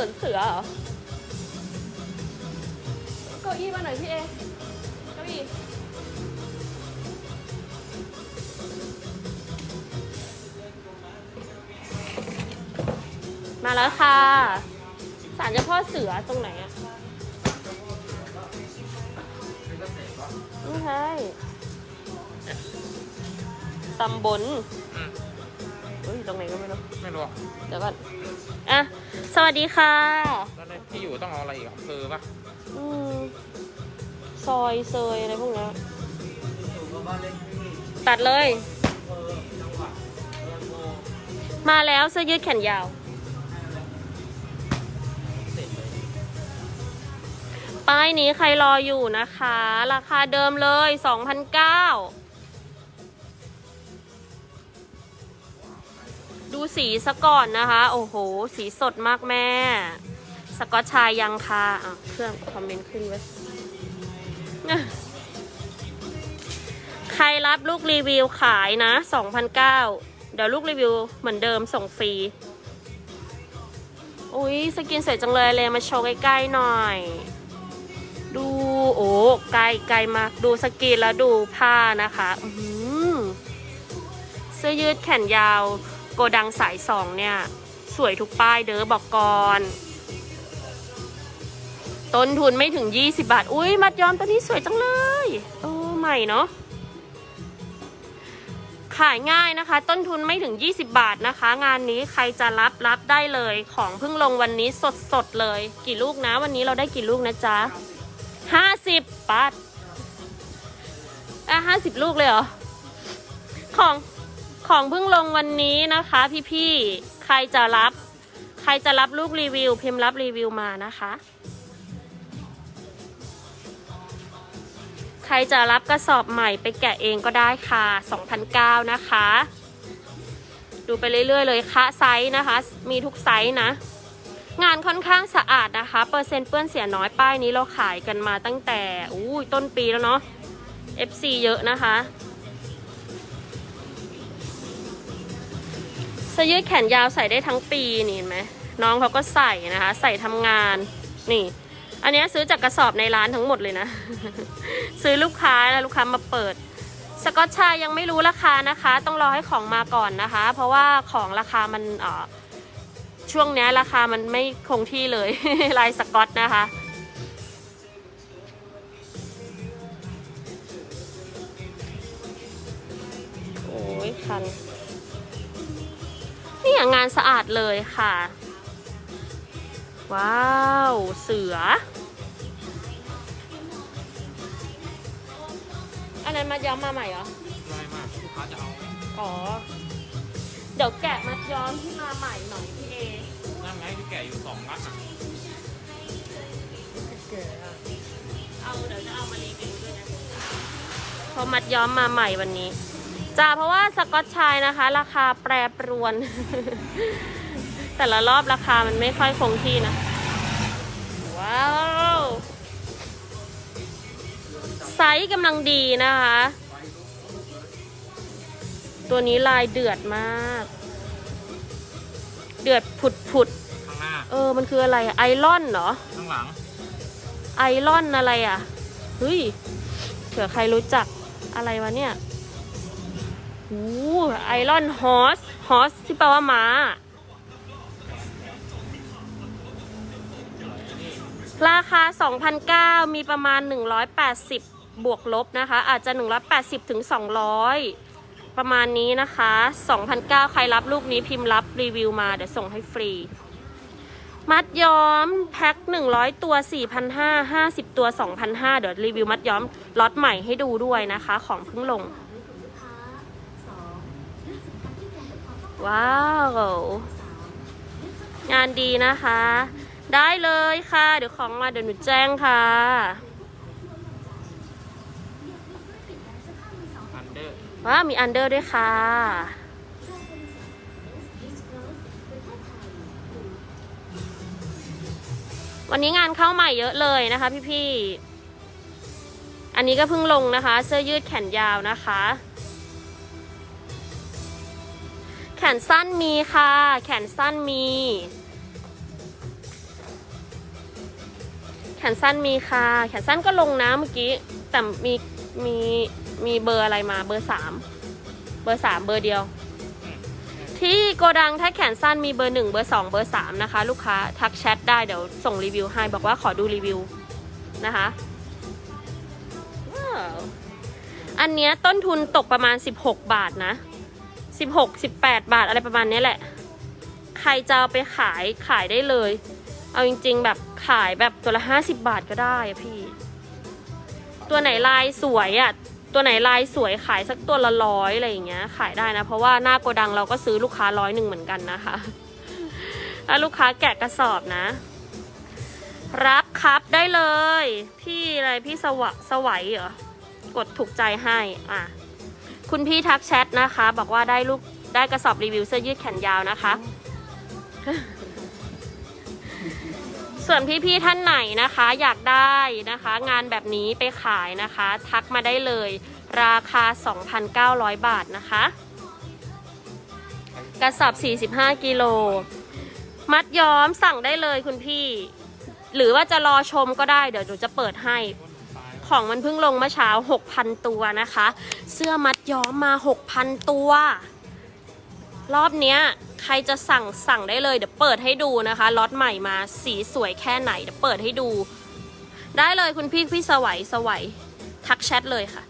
วนเสือเหรอเก้าอี้มาหน่อยพี่เอเก้าอี้มาแล้วค่ะศาลเจ้าพ่อเสือตรงไหนอะไม่ใช่ตำบลอืมเฮ้ยตรงไหนก็ไม่รู้ ไม่รู้อะเดี๋ยวก่อน อะ สวัสดีค่ะ แล้วในที่อยู่ต้องเอาอะไรอีกอำเภอปะอืมซอยเซยอะไรพวกนี้ตัดเลย มาแล้วเสื้อยืดแขนยาว ป้ายนี้ใครรออยู่นะคะ ราคาเดิมเลย 2,009 ดูสีซะก่อนนะคะ โอ้โห สีสดมากแม่ สกอตชายยังค่ะอะ เครื่องคอมเมนต์ขึ้นไว้ใครรับลูกรีวิวขายนะ2,009เดี๋ยวลูกรีวิวเหมือนเดิมส่งฟรี อุ้ยสกินสวยจังเลยเลยมาโชว์ใกล้ๆหน่อย ดูโอ้ไกลไกลมากดูสกินแล้วดูผ้านะคะ อื้อหือเสื้อยืดแขนยาว โกดังสายสองเนี่ย สวยทุกป้ายเด้อบอกก่อนต้นทุนไม่ถึง 20 บาท อุ้ยมัดย้อมตัวนี้สวยจังเลยโอ้ใหม่เนาะขายง่ายนะคะ ต้นทุนไม่ถึง 20 บาทนะคะ งานนี้ใครจะรับรับได้เลยของเพิ่งลงวันนี้สดสดเลย กี่ลูกนะ วันนี้เราได้กี่ลูกนะจ๊ะห้าสิบปัดอะห้าสิบลูกเลยเหรอ ของ ของเพิ่งลงวันนี้นะคะพี่ๆ ใครจะรับ ใครจะรับลูกรีวิว พิมพ์รับรีวิวมานะคะ ใครจะรับกระสอบใหม่ไปแกะเองก็ได้ค่ะ2,009นะคะ ดูไปเรื่อยๆ เลยคะไซส์นะคะ มีทุกไซส์นะ งานค่อนข้างสะอาดนะคะ เปอร์เซ็นต์เปื้อนเสียน้อยป้ายนี้เราขายกันมาตั้งแต่อู้ยต้นปีแล้วเนาะ FC เยอะนะคะ สื้อยืดแขนยาวใส่ได้ทั้งปีนี่เห็นไหมน้องเขาก็ใส่นะคะ ใส่ทำงานนี่ อันนี้ซื้อจากกระสอบในร้านทั้งหมดเลยนะ ซื้อลูกค้าแล้วลูกค้ามาเปิด สกอตชายยังไม่รู้ราคานะคะ ต้องรอให้ของมาก่อนนะคะ เพราะว่าของราคามันเออช่วงนี้ราคามันไม่คงที่เลยลายสกอตนะคะโอ้ยคัน นี่งานสะอาดเลยค่ะ ว้าว เสืออันนั้นมัดย้อมมาใหม่เหรอลายมากลูกค้าจะเอาไหมอ๋อ เดี๋ยวแกะมัดย้อมที่มาใหม่หน่อยพี่เอนั่นไงที่แกะอยู่สองมัดอะเอาเดี๋ยวจะเอามารีวิวด้วยนะเพราะมัดย้อมมาใหม่วันนี้ จ้าเพราะว่าสกอตชายนะคะ ราคาแปรปรวน แต่ละรอบราคามันไม่ค่อยคงที่นะ ว้าว ไซส์กำลังดีนะคะ ตัวนี้ลายเดือดมาก เดือดผุดผุดข้างหน้าๆเออ มันคืออะไรอะไอรอนเหรอ ข้างหลัง ไอรอนอะไรอะ เฮ้ย เผื่อใครรู้จักอะไรวะเนี่ย หูไอรอนฮอสฮอสที่แปลว่าม้า ราคา 2,009 มีประมาณ 180 บวกลบนะคะ อาจจะ 180ถึง200 ประมาณนี้นะคะ 2,009 ใครรับลูกนี้พิมพ์รับรีวิวมา เดี๋ยวส่งให้ฟรี มัดย้อมแพ็ค 100 ตัว 4,500 50 ตัว 2,500 เดี๋ยวรีวิวมัดย้อมล็อตใหม่ให้ดูด้วยนะคะ ของเพิ่งลง ว้าว งานดีนะคะ ได้เลยค่ะ เดี๋ยวของมาเดี๋ยวหนูแจ้งค่ะอันเดอร์ว้าวมีอันเดอร์ด้วยค่ะ วันนี้งานเข้าใหม่เยอะเลยนะคะพี่ๆ อันนี้ก็เพิ่งลงนะคะ เสื้อยืดแขนยาวนะคะ แขนสั้นมีค่ะ แขนสั้นมี แขนสั้นมีค่ะ แขนสั้นก็ลงนะเมื่อกี้ แต่มีมีมีเบอร์อะไรมาเบอร์สามเบอร์สามเบอร์เดียว ที่โกดังถ้าแขนสั้นมีเบอร์หนึ่งเบอร์สองเบอร์สามนะคะ ลูกค้าทักแชทได้เดี๋ยวส่งรีวิวให้บอกว่าขอดูรีวิวนะคะว้าวอันเนี้ยต้นทุนตกประมาณ 16 บาทนะ 16 18 บาทอะไรประมาณนี้แหละ ใครจะเอาไปขายขายได้เลย เอาจริง ๆ แบบขายแบบตัวละ 50 บาทก็ได้พี่ ตัวไหนลายสวยอะตัวไหนลายสวยขายสักตัวละร้อยอะไรอย่างเงี้ย ขายได้นะ เพราะว่าหน้าโกดังเราก็ซื้อลูกค้าร้อยหนึ่งเหมือนกันนะคะถ้าลูกค้าแกะกระสอบนะ รับครับได้เลย พี่อะไรพี่สวะสวัยเหรอกดถูกใจให้ อะ คุณพี่ทักแชทนะคะ บอกว่าได้ลูกได้กระสอบรีวิวเสื้อยืดแขนยาวนะคะ ส่วนพี่ๆท่านไหนนะคะ อยากได้นะคะ งานแบบนี้ไปขายนะคะ ทักมาได้เลย ราคา 2,900 บาทนะคะ กระสอบ 45 กิโล มัดย้อมสั่งได้เลยคุณพี่ หรือว่าจะรอชมก็ได้เดี๋ยวหนูจะเปิดให้ ของมันเพิ่งลงเมื่อเช้า 6,000 ตัวนะคะ เสื้อมัดย้อมมา 6,000 ตัว รอบเนี้ยใครจะสั่งสั่งได้เลยเดี๋ยวเปิดให้ดูนะคะล็อตใหม่มาสีสวยแค่ไหนเดี๋ยวเปิดให้ดู ได้เลยคุณพี่พี่สวัยสวัยทักแชทเลยค่ะ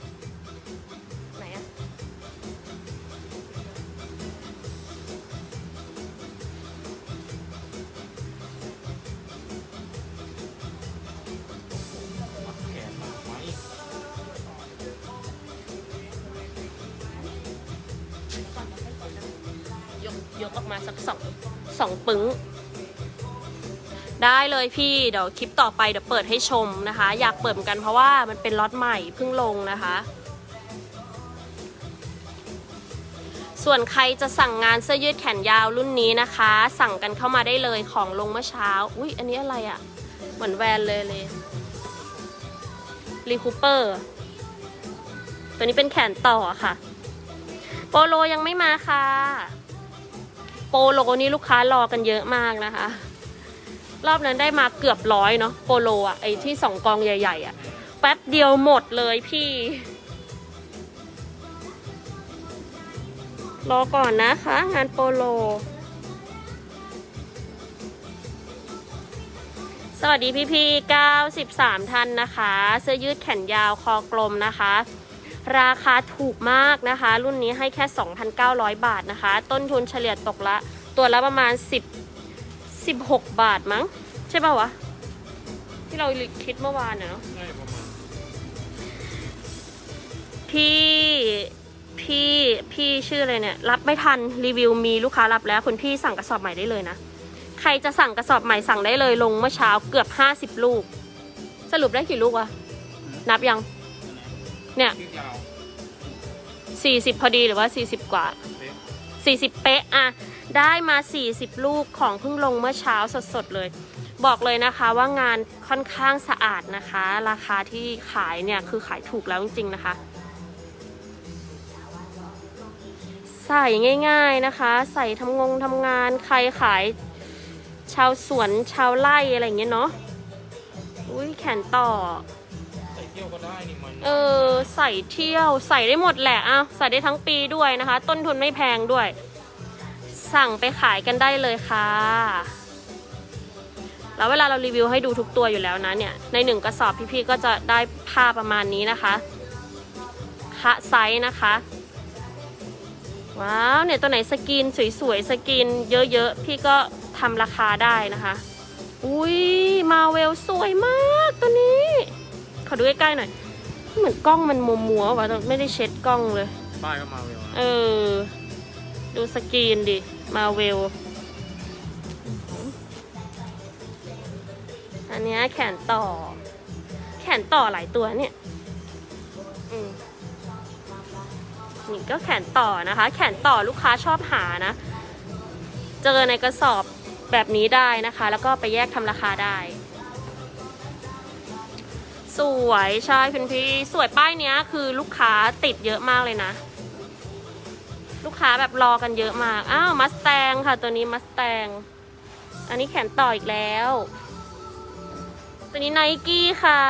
สักสองสองปึ้ง ได้เลยพี่เดี๋ยวคลิปต่อไปเดี๋ยวเปิดให้ชมนะคะ อยากเปิดเหมือนกันเพราะว่ามันเป็นล็อตใหม่เพิ่งลงนะคะ ส่วนใครจะสั่งงานเสื้อยืดแขนยาวรุ่นนี้นะคะ สั่งกันเข้ามาได้เลยของลงเมื่อเช้า อุ้ยอันนี้อะไรอะ่ะ เหมือนแวนเลยเลยรีคูเปอร์ตัวนี้เป็นแขนต่อค่ะ โปโลยังไม่มาค่ะ โปโลนี่ลูกค้ารอกันเยอะมากนะคะ รอบนั้นได้มาเกือบร้อยเนาะโปโลอะไอที่สองกองใหญ่ ๆอะแป๊บเดียวหมดเลยพี่ รอก่อนนะคะ งานโปโล สวัสดีพี่พี่ๆ93ท่านนะคะ เสื้อยืดแขนยาวคอกลมนะคะ ราคาถูกมากนะคะ รุ่นนี้ให้แค่ 2,900 บาทนะคะ ต้นทุนเฉลี่ยตกละ ตัวละประมาณ 10 16 บาทมั้ง ใช่ป่าวะ ที่เราคิดเมื่อวานน่ะเนาะได้ประมาณพี่พี่พี่ชื่ออะไรเนี่ย รับไม่ทันรีวิวมีลูกค้ารับแล้วคุณพี่สั่งกระสอบใหม่ได้เลยนะ ใครจะสั่งกระสอบใหม่สั่งได้เลยลงเมื่อเช้าเกือบ 50 ลูก สรุปได้กี่ลูกวะนับยัง เนี่ยที่ยาว40พอดีหรือว่า40กว่าเล็ก40เป๊ะอะได้มา40ลูกของเพิ่งลงเมื่อเช้าสดๆเลย บอกเลยนะคะว่างานค่อนข้างสะอาดนะคะ ราคาที่ขายเนี่ยคือขายถูกแล้วจริงๆนะคะ ใส่ง่ายๆนะคะ ใส่ทำงงทำงานใครขาย ชาวสวนชาวไร่อะไรอย่างเงี้ยเนาะอุ้ยแขนต่อ เออใส่เที่ยวใส่ได้หมดแหละอะใส่ได้ทั้งปีด้วยนะคะ ต้นทุนไม่แพงด้วย สั่งไปขายกันได้เลยค่ะ แล้วเวลาเรารีวิวให้ดูทุกตัวอยู่แล้วนะเนี่ยในหนึ่งกระสอบพี่ๆก็จะได้ผ้าประมาณนี้นะคะคะไซส์นะคะว้าวเนี่ยตัวไหนสกินสวยๆสกินเยอะๆ พี่ก็ทำราคาได้นะคะ อุ้ยมาเวลสวยมากตัวนี้ ขอดูใกล้ๆหน่อย เหมือนกล้องมันมัวมัวๆว่ะแต่ไม่ได้เช็ดกล้องเลย ป้ายก็มาเวลเออ ดูสกรีนดิ มาเวล อันเนี้ยแขนต่อ แขนต่อหลายตัวเนี่ยอืมนี่ก็แขนต่อนะคะ แขนต่อลูกค้าชอบหานะ เจอในกระสอบแบบนี้ได้นะคะ แล้วก็ไปแยกทำราคาได้ สวยใช่คุณพี่สวยป้ายเนี้ยคือลูกค้าติดเยอะมากเลยนะ ลูกค้าแบบรอกันเยอะมากอ้าวมัสแตงค่ะตัวนี้มัสแตงอันนี้แขนต่ออีกแล้ว ตัวนี้ไนกี้ค่ะ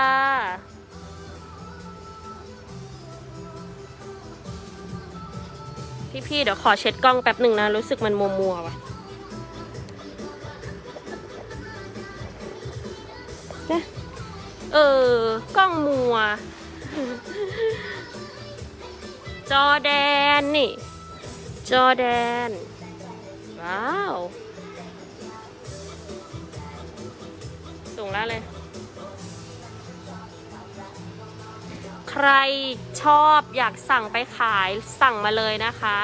พี่ๆเดี๋ยวขอเช็ดกล้องแป๊บหนึ่งนะ รู้สึกมันมัวมัวๆว่ะ เออกล้องมัว จอแดนนี่ จอแดน ว้าว สูงแล้วเลย ใครชอบอยากสั่งไปขายสั่งมาเลยนะคะ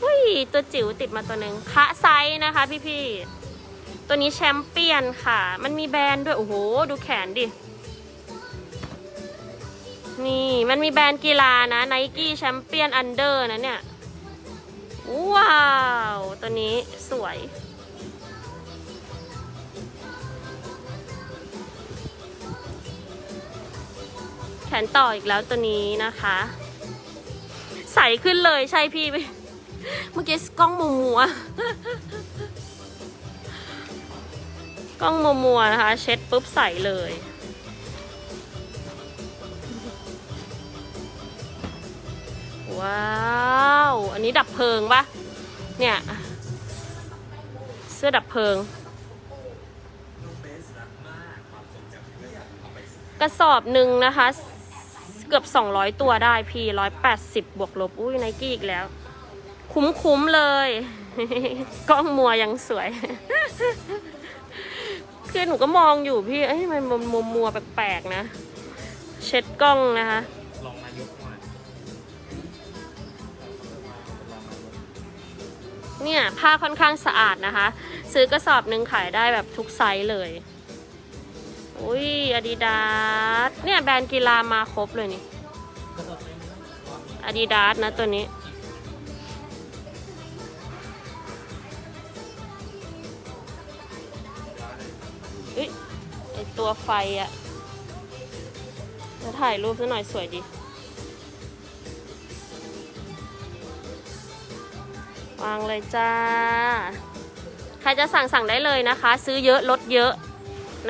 หุ้ยตัวจิ๋วติดมาตัวหนึ่งคะไซส์นะคะพี่ๆ ตัวนี้แชมเปี้ยนค่ะ มันมีแบรนด์ด้วย โอ้โห ดูแขนดิ นี่ มันมีแบรนด์กีฬานะไนกี้แชมเปี้ยนอันเดอร์นะเนี่ย ว้าว ตัวนี้สวย แขนต่ออีกแล้วตัวนี้นะคะ ใสขึ้นเลยใช่พี่เมื่อกี้กล้องมัวมัว กล้องมัวมัวๆนะคะ เช็ดปุ๊บใสเลย ว้าว อันนี้ดับเพลิงปะเนี่ย เสื้อดับเพลิง กระสอบหนึ่งนะคะ เกือบ 200 ตัวได้พี่ 180 บวกลบ อุ้ยไนกี้อีกแล้ว คุ้มๆเลย กล้องมัวยังสวย คือหนูก็มองอยู่พี่ เอ้ยมันมัวมัวแปลกๆนะ เช็ดกล้องนะคะ ลองนายกมาเนี่ย ผ้าค่อนข้างสะอาดนะคะ ซื้อกระสอบหนึ่งขายได้แบบทุกไซส์เลย อุ้ยอาดิดาสเนี่ยแบรนด์กีฬามาครบเลยนี่อาดิดาสนะตัวนี้ ตัวไฟอะจะถ่ายรูปซะหน่อยสวยดี วางเลยจ้า ใครจะสั่งสั่งได้เลยนะคะ ซื้อเยอะลดเยอะ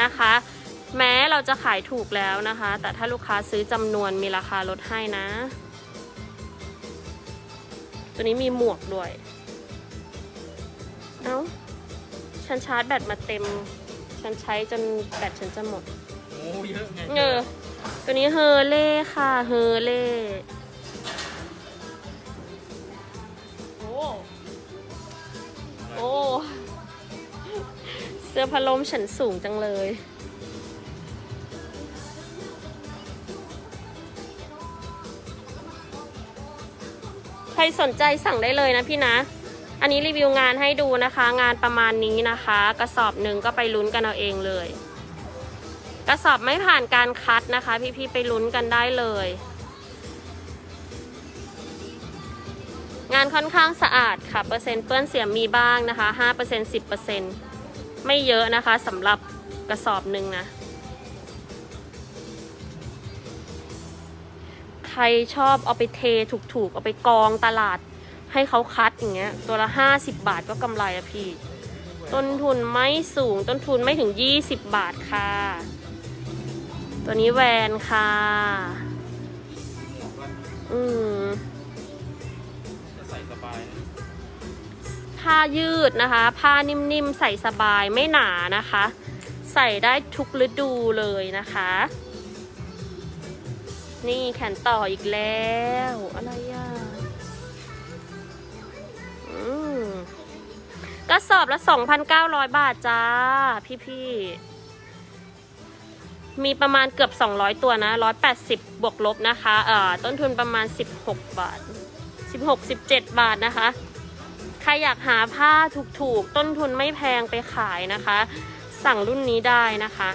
นะคะ แม้เราจะขายถูกแล้วนะคะ แต่ถ้าลูกค้าซื้อจำนวนมีราคาลดให้นะ ตัวนี้มีหมวกด้วย เอา้า ฉันชาร์จแบตมาเต็ม ฉันใช้จนแบตฉันจะหมด โอ้เยอะไงเออ ตัวนี้เฮอเล่ค่ะ เฮอเล่โอ้โอ้เสื้อพัดลมฉันสูงจังเลยใครสนใจสั่งได้เลยนะพี่นะ อันนี้รีวิวงานให้ดูนะคะ งานประมาณนี้นะคะ กระสอบหนึ่งก็ไปลุ้นกันเอาเองเลย กระสอบไม่ผ่านการคัดนะคะ พี่ๆไปลุ้นกันได้เลย งานค่อนข้างสะอาดค่ะ เปอร์เซ็นต์เปื้อนเสียมีบ้างนะคะ5% 10%ไม่เยอะนะคะสำหรับกระสอบหนึ่งนะใครชอบเอาไปเทถูกๆ เอาไปกองตลาด ให้เขาคัดอย่างเงี้ย ตัวละ50บาทก็กำไรอะพี่ ต้นทุนไม่สูง ต้นทุนไม่ถึง20บาทค่ะ ตัวนี้แวนค่ะ อืมใส่สบายผ้ายืดนะคะ ผ้านิ่มๆ ใส่สบายไม่หนานะคะ ใส่ได้ทุกฤดูเลยนะคะ นี่แขนต่ออีกแล้ว อะไรอะ กระสอบละ 2,900 บาทจ้า พี่ๆ มีประมาณเกือบ 200 ตัวนะ 180 บวกลบนะคะ เอ่อ ต้นทุนประมาณ 16 บาท 16 17 บาทนะคะ ใครอยากหาผ้าถูกๆ ต้นทุนไม่แพงไปขายนะคะ สั่งรุ่นนี้ได้นะคะ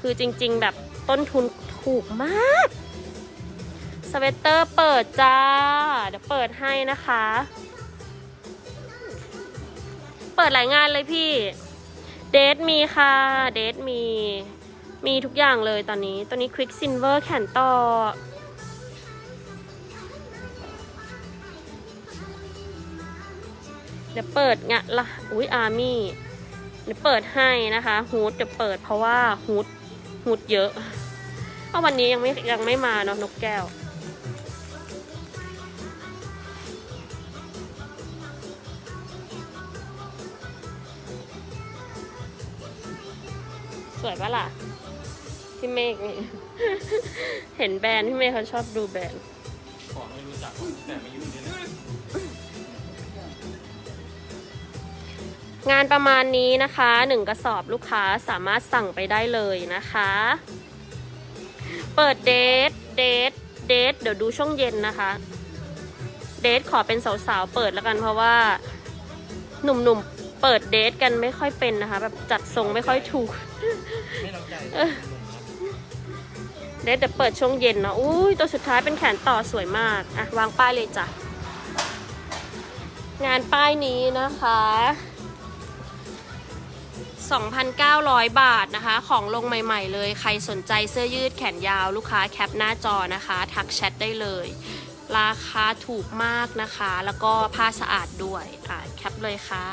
คือจริงๆ แบบต้นทุนถูกมาก สเวตเตอร์เปิดจ้า เดี๋ยวเปิดให้นะคะ ปิดหลายงานเลยพี่ เดทมีค่ะ เดทมี มีทุกอย่างเลยตอนนี้ ตัวนี้ Quick Silver แขนต่อ เดี๋ยวเปิดงะละอุ้ยอาร์มี่ เดี๋ยวเปิดให้นะคะฮูดเดี๋ยวเปิดเพราะว่าฮูดฮูดเยอะเพราะวันนี้ยังไม่ยังไม่มาเนาะนกแก้ว สวยปะล่ะพี่เมฆนี่ เห็นแบรนด์พี่เมฆเขาชอบดูแบรนด์ ของไม่รู้จักแต่ไม่อยู่นี่แหละงานประมาณนี้นะคะหนึ่งกระสอบลูกค้าสามารถสั่งไปได้เลยนะคะ เปิดเดทเดทเดทเดี๋ยวดูช่วงเย็นนะคะ เดทขอเป็นสาวๆเปิดแล้วกันเพราะว่า หนุ่มๆ เปิดเดทกันไม่ค่อยเป็นนะคะ แบบจัดทรงไม่ค่อยถูก ไม่เราใจเออ เดทเดี๋ยวเปิดช่วงเย็นนะอุ้ยตัวสุดท้ายเป็นแขนต่อสวยมาก อะ วางป้ายเลยจ้ะ งานป้ายนี้นะคะ 2,900 บาทนะคะ ของลงใหม่ๆเลย ใครสนใจเสื้อยืดแขนยาวลูกค้าแคปหน้าจอนะคะ ทักแชทได้เลย ราคาถูกมากนะคะ แล้วก็ผ้าสะอาดด้วย อะ แคปเลยค่ะ